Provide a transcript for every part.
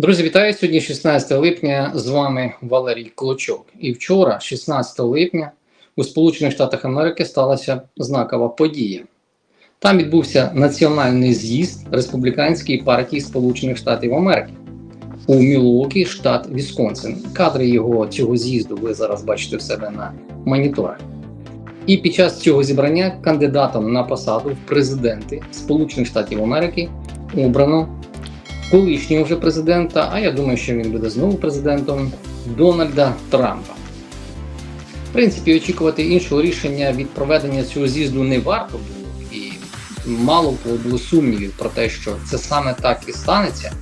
Друзі, вітаю! Сьогодні 16 липня. З вами Валерій Клочок. І вчора, 16 липня, у Сполучених Штатах Америки сталася знакова подія. Там відбувся національний з'їзд республіканської партії Сполучених Штатів Америки у Мілуокі, штат Вісконсин. Кадри його цього з'їзду ви зараз бачите в себе на моніторах. І під час цього зібрання кандидатом на посаду в президенти Сполучених Штатів Америки обрано колишнього вже президента, а я думаю, що він буде знову президентом Дональда Трампа. В принципі, очікувати іншого рішення від проведення цього з'їзду не варто було, і мало було сумнівів про те, що це саме так і станеться.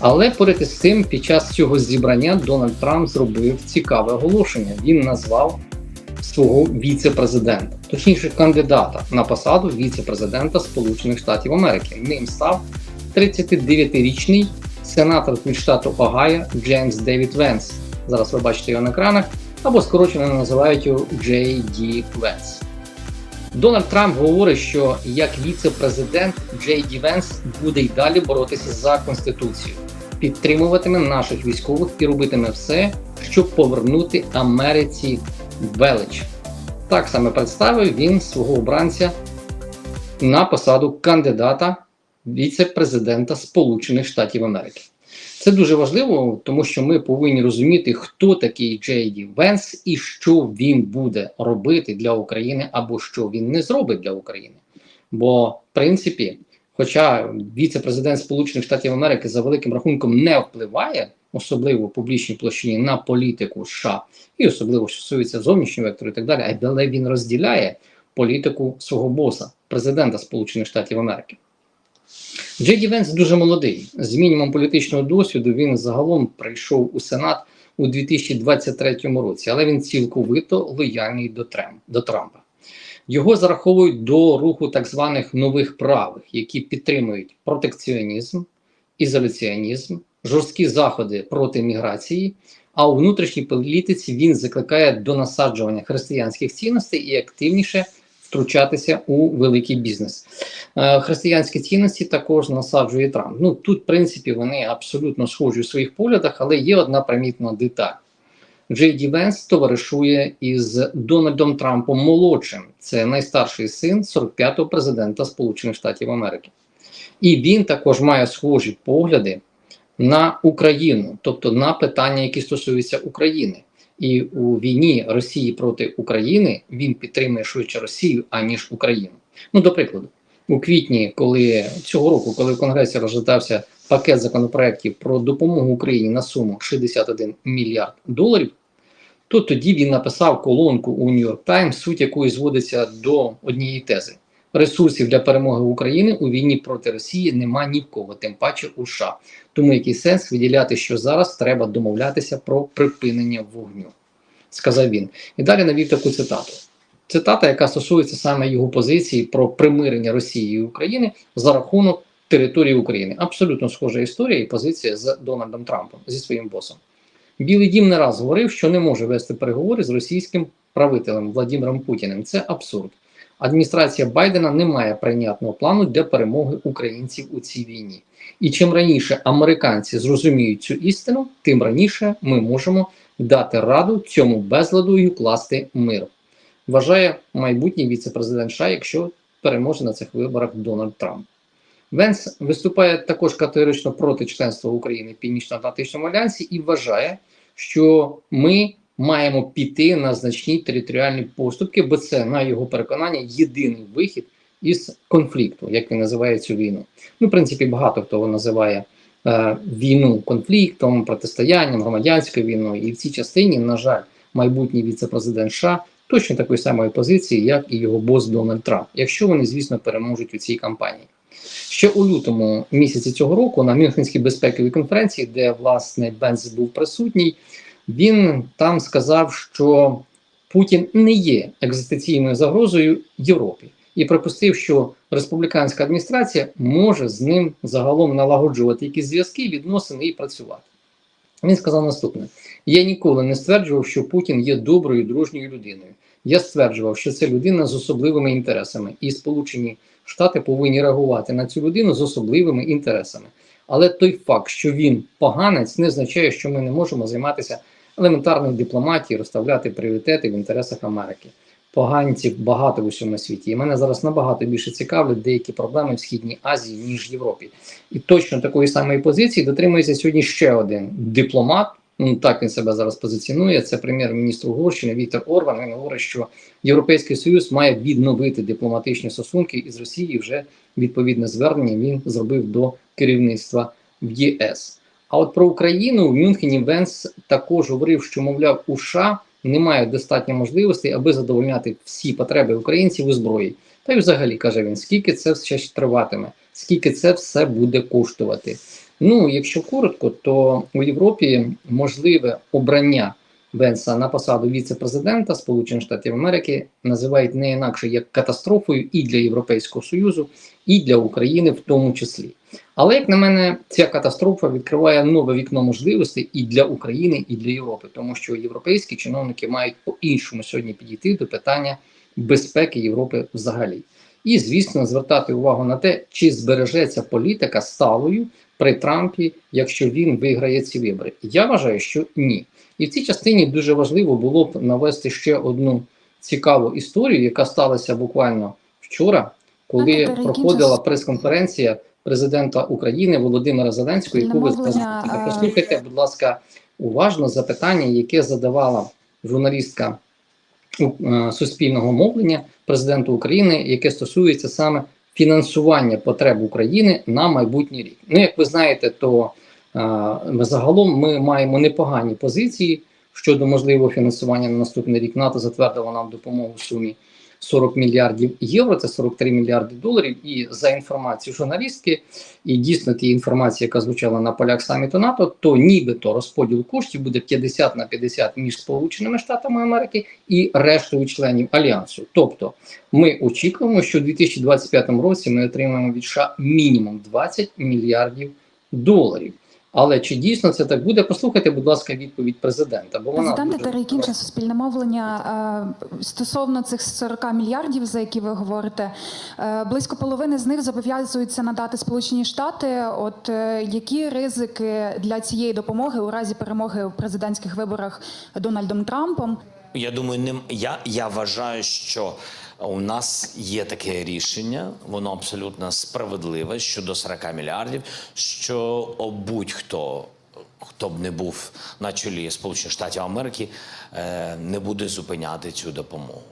Але поряд із цим, під час цього зібрання Дональд Трамп зробив цікаве оголошення. Він назвав свого віце-президента, точніше, кандидата на посаду віце-президента Сполучених Штатів Америки. Ним став 39-річний сенатор від штату Огайо Джеймс Девід Венс. Зараз ви бачите його на екранах, або скорочено називають його Джей Ді Венс. Дональд Трамп говорить, що як віце-президент Джей Ді Венс буде й далі боротися за конституцію, підтримуватиме наших військових і робитиме все, щоб повернути Америці велич. Так саме представив він свого обранця на посаду кандидата віце-президента Сполучених Штатів Америки. Це дуже важливо, тому що ми повинні розуміти, хто такий Джей Ді Венс і що він буде робити для України, або що він не зробить для України. Бо, в принципі, хоча віце-президент Сполучених Штатів Америки за великим рахунком не впливає, особливо в публічній площині на політику США, і особливо що стосується зовнішнього вектору і так далі, але він розділяє політику свого боса, президента Сполучених Штатів Америки. Джей Венс дуже молодий. З мінімум політичного досвіду він загалом прийшов у Сенат у 2023 році, але він цілковито лояльний до, Трем, до Трампа. Його зараховують до руху так званих нових правих, які підтримують протекціонізм, ізоляціонізм, жорсткі заходи проти міграції. А у внутрішній політиці він закликає до насаджування християнських цінностей і активніше втручатися у великий бізнес. Е, християнські цінності також насаджує Трамп. Ну тут, в принципі, вони абсолютно схожі у своїх поглядах, але є одна примітна деталь. Джей Ді Венс товаришує із Дональдом Трампом молодшим. Це найстарший син 45-го президента Сполучених Штатів Америки. І він також має схожі погляди на Україну, тобто на питання, які стосуються України. І у війні Росії проти України він підтримує швидше Росію аніж Україну. Ну, до прикладу, у квітні, коли цього року, коли в Конгресі розглядався пакет законопроєктів про допомогу Україні на суму 61 мільярд доларів, то тоді він написав колонку у Нью-Йорк Таймс, суть якої зводиться до однієї тези. Ресурсів для перемоги України у війні проти Росії нема ні в кого, тим паче у США. Тому який сенс виділяти, що зараз треба домовлятися про припинення вогню, сказав він. І далі навів таку цитату. Цитата, яка стосується саме його позиції про примирення Росії і України за рахунок території України. Абсолютно схожа історія і позиція з Дональдом Трампом зі своїм босом. Білий дім не раз говорив, що не може вести переговори з російським правителем Владимиром Путіним. Це абсурд. Адміністрація Байдена не має прийнятного плану для перемоги українців у цій війні. І чим раніше американці зрозуміють цю істину, тим раніше ми можемо дати раду цьому безладу і укласти мир. Вважає майбутній віце-президент США, якщо переможе на цих виборах Дональд Трамп. Венс виступає також категорично проти членства України в Північно-Атлантичному альянсі і вважає, що ми маємо піти на значні територіальні поступки, бо це, на його переконання, єдиний вихід із конфлікту, як він називає цю війну. Ну, в принципі, багато хто називає е, війну конфліктом, протистоянням, громадянською війною. І в цій частині, на жаль, майбутній віце-президент США точно такої самої позиції, як і його бос Дональд Трамп, якщо вони, звісно, переможуть у цій кампанії. Ще у лютому місяці цього року на Мюнхенській безпековій конференції, де власне Бенз був присутній, він там сказав, що Путін не є екзистенційною загрозою Європі, і припустив, що республіканська адміністрація може з ним загалом налагоджувати якісь зв'язки, відносини і працювати. Він сказав наступне: я ніколи не стверджував, що Путін є доброю дружньою людиною. Я стверджував, що це людина з особливими інтересами, і Сполучені Штати повинні реагувати на цю людину з особливими інтересами. Але той факт, що він поганець, не означає, що ми не можемо займатися елементарною дипломатією, розставляти пріоритети в інтересах Америки. Поганців багато в усьому світі. І мене зараз набагато більше цікавлять деякі проблеми в Східній Азії, ніж в Європі. І точно такої самої позиції дотримується сьогодні ще один дипломат. Ну так він себе зараз позиціонує. Це прем'єр-міністр Угорщини Віктор Орбан. Він говорить, що Європейський Союз має відновити дипломатичні стосунки із Росією. Вже відповідне звернення він зробив до керівництва в ЄС. А от про Україну в Мюнхені Венс також говорив, що мовляв, у США немає достатньо можливостей, аби задовольняти всі потреби українців у зброї. Та й взагалі каже він, скільки це все ще триватиме, скільки це все буде коштувати. Ну, якщо коротко, то у Європі можливе обрання Венса на посаду віце-президента Сполучених Штатів Америки називають не інакше як катастрофою і для Європейського Союзу, і для України в тому числі. Але як на мене, ця катастрофа відкриває нове вікно можливостей і для України, і для Європи, тому що європейські чиновники мають по-іншому сьогодні підійти до питання безпеки Європи взагалі. І, звісно, звертати увагу на те, чи збережеться політика сталою при Трампі, якщо він виграє ці вибори. Я вважаю, що ні. І в цій частині дуже важливо було б навести ще одну цікаву історію, яка сталася буквально вчора, коли проходила прес-конференція президента України Володимира Зеленського, яку ви Намовлення, послухайте, будь ласка, уважно запитання, яке задавала журналістка е, суспільного мовлення президенту України, яке стосується саме фінансування потреб України на майбутній рік. Ну, як ви знаєте, то е, загалом ми маємо непогані позиції щодо можливого фінансування на наступний рік. НАТО затвердило нам допомогу в сумі 40 мільярдів євро, це 43 мільярди доларів. І за інформацією журналістки, і дійсно ті інформації, яка звучала на полях саміту НАТО, то нібито розподіл коштів буде 50 на 50 між Сполученими Штатами Америки і рештою членів альянсу. Тобто ми очікуємо, що у 2025 році ми отримаємо від США мінімум 20 мільярдів доларів. Але чи дійсно це так буде? Послухайте, будь ласка, відповідь президента. Бо вона Президенти дуже перекінчив суспільне мовлення е, стосовно цих 40 мільярдів, за які ви говорите. Е, близько половини з них зобов'язуються надати Сполучені Штати. От е, які ризики для цієї допомоги у разі перемоги у президентських виборах Дональдом Трампом? Я думаю, не я, я вважаю, що у нас є таке рішення, воно абсолютно справедливе щодо 40 мільярдів. Що будь-хто, хто б не був на чолі Сполучених Штатів Америки, е, не буде зупиняти цю допомогу.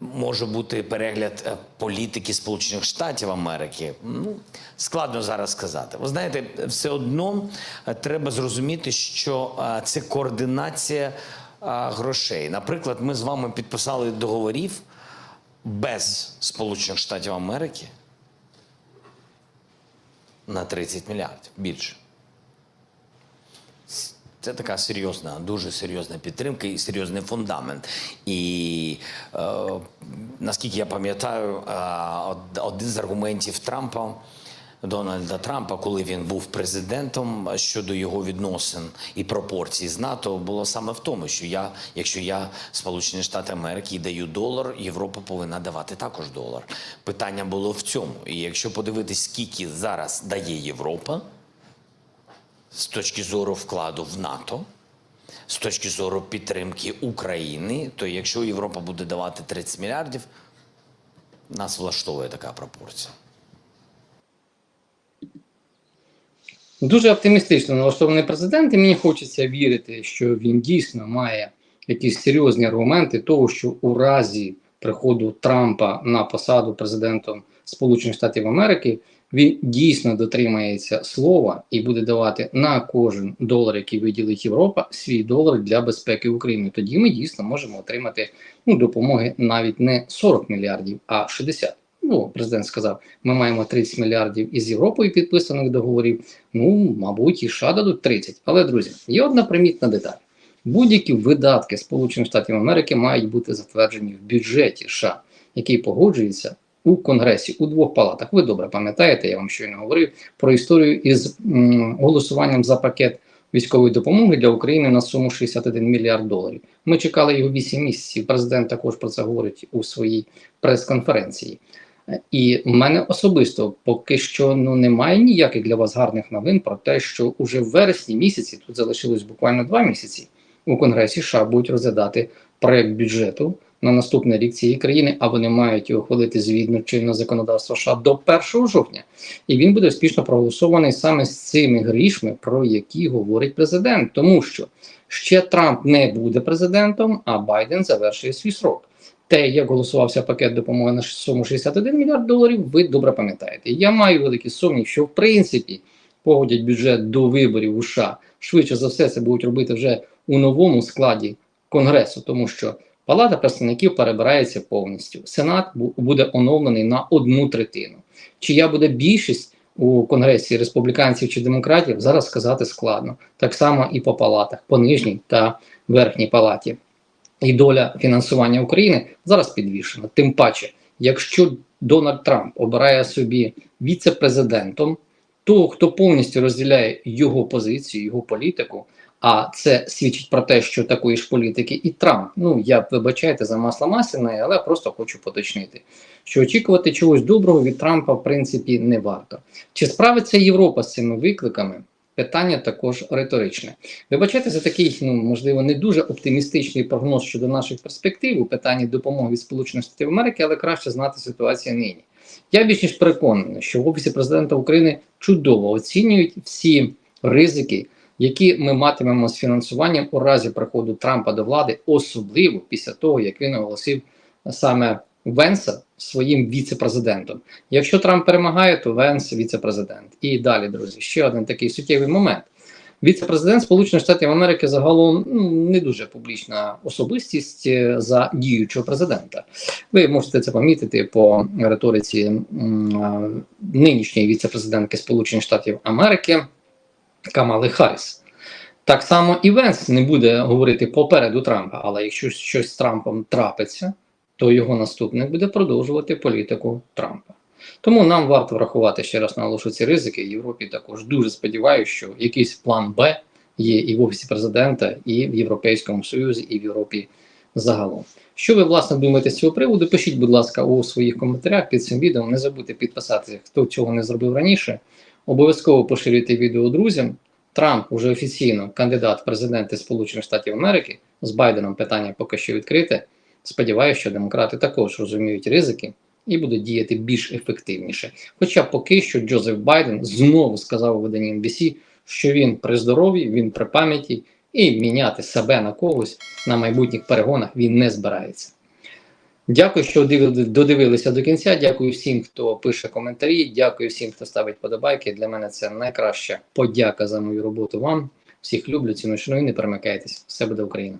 Може бути перегляд е, політики Сполучених Штатів Америки. Ну складно зараз сказати. Ви знаєте, все одно е, треба зрозуміти, що це координація грошей. Наприклад, ми з вами підписали договорів без Сполучених Штатів Америки на 30 мільярдів більше. Це така серйозна, дуже серйозна підтримка і серйозний фундамент. І е, наскільки я пам'ятаю, е, один з аргументів Трампа. Дональда Трампа, коли він був президентом щодо його відносин і пропорцій з НАТО, було саме в тому, що я, якщо я Сполучені Штати Америки даю долар, Європа повинна давати також долар. Питання було в цьому. І якщо подивитись, скільки зараз дає Європа з точки зору вкладу в НАТО, з точки зору підтримки України, то якщо Європа буде давати 30 мільярдів, нас влаштовує така пропорція. Дуже оптимістично налаштований президент, і мені хочеться вірити, що він дійсно має якісь серйозні аргументи того, що у разі приходу Трампа на посаду президентом Сполучених Штатів Америки він дійсно дотримається слова і буде давати на кожен долар, який виділить Європа, свій долар для безпеки України. Тоді ми дійсно можемо отримати ну, допомоги навіть не 40 мільярдів, а 60. Ну, президент сказав, ми маємо 30 мільярдів із Європою підписаних договорів. Ну, мабуть, і США дадуть 30. Але, друзі, є одна примітна деталь: будь-які видатки Сполучених Штатів Америки мають бути затверджені в бюджеті США, який погоджується у Конгресі у двох палатах. Ви добре пам'ятаєте, я вам щойно говорив про історію із м, голосуванням за пакет військової допомоги для України на суму 61 мільярд доларів. Ми чекали його 8 місяців. Президент також про це говорить у своїй прес-конференції. І в мене особисто поки що ну немає ніяких для вас гарних новин про те, що уже в вересні місяці тут залишилось буквально два місяці. У Конгресі США будуть розглядати проект бюджету на наступний рік цієї країни, а вони мають його ухвалити згідно чинного законодавства США до 1 жовтня. І він буде успішно проголосований саме з цими грішми, про які говорить президент, тому що ще Трамп не буде президентом, а Байден завершує свій срок. Те, як голосувався пакет допомоги на суму 61 мільярд доларів, ви добре пам'ятаєте. Я маю великий сумнів, що в принципі погодять бюджет до виборів у США. Швидше за все, це будуть робити вже у новому складі Конгресу, тому що Палата представників перебирається повністю. Сенат буде оновлений на одну третину. Чия буде більшість у Конгресі республіканців чи демократів, зараз сказати складно. Так само і по палатах, по нижній та верхній палаті. І доля фінансування України зараз підвішена. Тим паче, якщо Дональд Трамп обирає собі віце-президентом, того, хто повністю розділяє його позицію, його політику, а це свідчить про те, що такої ж політики і Трамп. Ну я вибачайте за масло масляне, але просто хочу поточнити, що очікувати чогось доброго від Трампа в принципі не варто. Чи справиться Європа з цими викликами? Питання також риторичне. Вибачайте за такий, ну можливо, не дуже оптимістичний прогноз щодо наших перспектив у питанні допомоги від Сполучених Штатів Америки, але краще знати ситуацію нині. Я більш ніж переконаний, що в офісі президента України чудово оцінюють всі ризики, які ми матимемо з фінансуванням у разі приходу Трампа до влади, особливо після того, як він оголосив саме Венса своїм віце-президентом. Якщо Трамп перемагає, то Венс віце-президент. І далі, друзі, ще один такий суттєвий момент. Віце-президент Сполучених Штатів Америки загалом ну, не дуже публічна особистість е, за діючого президента. Ви можете це помітити по риториці м, нинішньої віце-президентки Сполучених Штатів Америки Камали Харріс. Так само і Венс не буде говорити попереду Трампа, але якщо щось з Трампом трапиться, то його наступник буде продовжувати політику Трампа. Тому нам варто врахувати ще раз наголошу ці ризики. Європі також дуже сподіваюся, що якийсь план Б є і в офісі президента, і в Європейському Союзі, і в Європі загалом. Що ви власне думаєте з цього приводу? Пишіть, будь ласка, у своїх коментарях під цим відео. Не забудьте підписатися, хто цього не зробив раніше. Обов'язково поширюйте відео друзям. Трамп уже офіційно кандидат в президенти Сполучених Штатів Америки. З Байденом питання поки що відкрите. Сподіваюся, що демократи також розуміють ризики і будуть діяти більш ефективніше. Хоча поки що Джозеф Байден знову сказав у виданні NBC, що він при здоров'ї, він при пам'яті, і міняти себе на когось на майбутніх перегонах він не збирається. Дякую, що дивили- додивилися до кінця. Дякую всім, хто пише коментарі. Дякую всім, хто ставить подобайки. Для мене це найкраща подяка за мою роботу вам. Всіх люблю, ціную, шаную, не перемикайтесь. Все буде Україна.